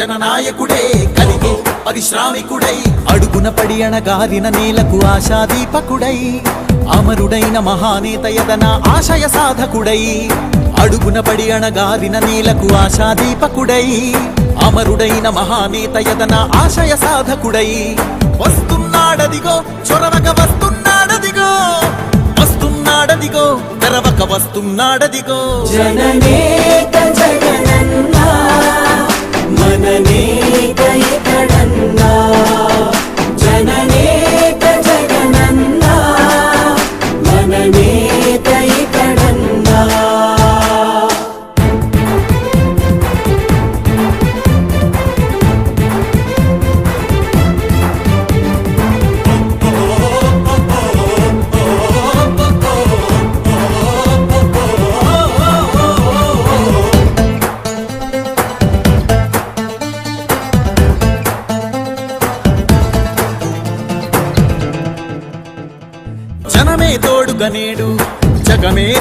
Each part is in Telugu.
జన నాయకుడే కలిగి పరిశ్రామికుడై. అడుగున పడి అణగారిన నేలకు ఆశాదీపకుడై. అమరుడైన మహానేత యదన ఆశయ సాధకుడై. అడుగున పడి అణగారిన నేలకు ఆశాదీపకుడై. అమరుడైన మహానేత యదన ఆశయ సాధకుడై. వస్తున్నాడదిగో చొరవక వస్తున్నాడదిగో. వస్తున్నాడదిగో తెరవక వస్తున్నాడదిగో. జననేత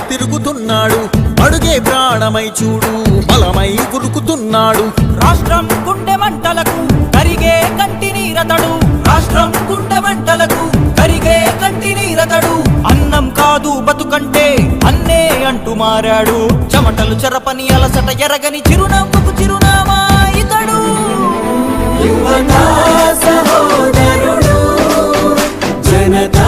తిరుగుతున్నాడు. అడుగే ప్రాణమై చూడు బలమై గురుకుతున్నాడు. రాష్ట్రం గుండె మంటలకు కరిగే కంటి నీరతడు. రాష్ట్రం గుండె మంటలకు కరిగే కంటి నీరతడు. అన్నం కాదు బతుకంటే అన్నే అంటూ మారాడు. చెమటలు చెరపని అలసట ఎరగని చిరునవ్వుకు చిరునామా ఇతడు. యువతా సహోదరుడు జనతా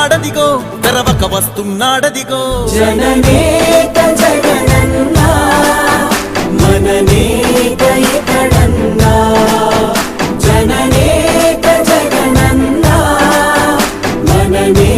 వస్తున్నాడదిగో తెరవక వస్తున్నాడదిగో. జననేత జగనన్నా మననేత ఇతడన్నా జననేత జగనన్నా మననేత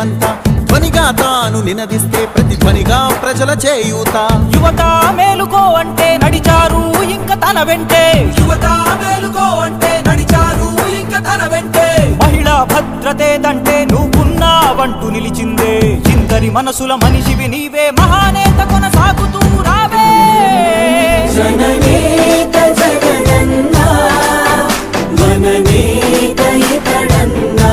జనమంతా ధ్వనిగా తాను నినదిస్తే ప్రతి ధ్వనిగా ప్రజల చేయూత. యువత మేలుకో అంటే నడిచారు ఇంక తన వెంటే. యువత మేలుకో అంటే నడిచారు ఇంక తన వెంటే. మహిళా భద్రతేదంటే నువ్వున్నావంటూ నిలిచిందే. ఇందరి మనసుల మనిషివి నీవే మహానేత కొనసాగుతూ రావే. జననేత జగనన్నా మననేత ఇతడన్నా.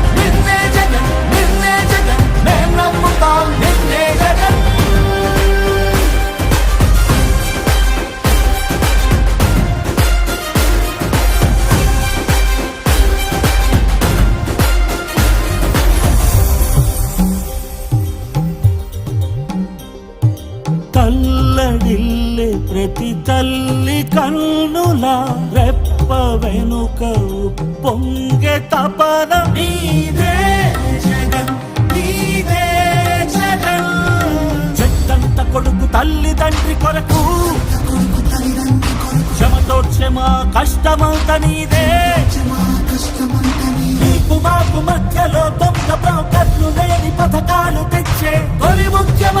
కన్నుల రెప్ప వెనుక పొంగె తపన. నీదే జగన్ నీదే జగన్. చెట్టంత కొడుకు తల్లి తండ్రి కొరకు. క్షమతో క్షమ కష్టమంత నీదే. నీకు మాకు మధ్యలో దొంగ బ్రోకర్లు లేని పథకాలు తెచ్చే. తొలి ముఖ్యమంత్రి